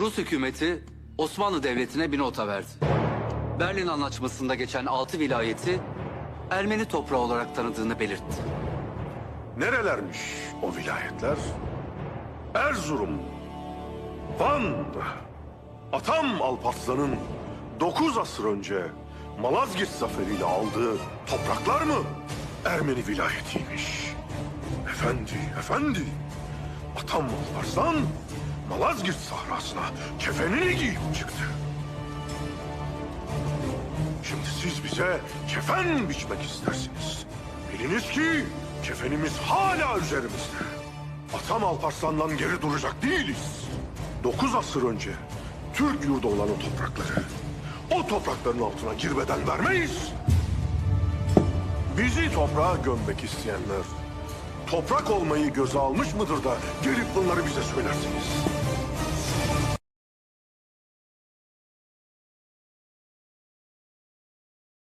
Rus hükümeti Osmanlı Devleti'ne bir nota verdi. Berlin Anlaşması'nda geçen altı vilayeti Ermeni toprağı olarak tanıdığını belirtti. Nerelermiş o vilayetler? Erzurum, Van, Atam Alparslan'ın 9 asır önce Malazgirt zaferiyle aldığı topraklar mı Ermeni vilayetiymiş? Efendi, efendi. Atam Alparslan Malazgirt sahrasına kefenini giyip çıktı. Şimdi siz bize kefen biçmek istersiniz. Biliniz ki kefenimiz hala üzerimizde. Atam Alparslan'dan geri duracak değiliz. Dokuz asır önce Türk yurdu olan o toprakları, o toprakların altına girmeden vermeyiz. Bizi toprağa gömmek isteyenler, toprak olmayı göze almış mıdır da gelip bunları bize söylersiniz?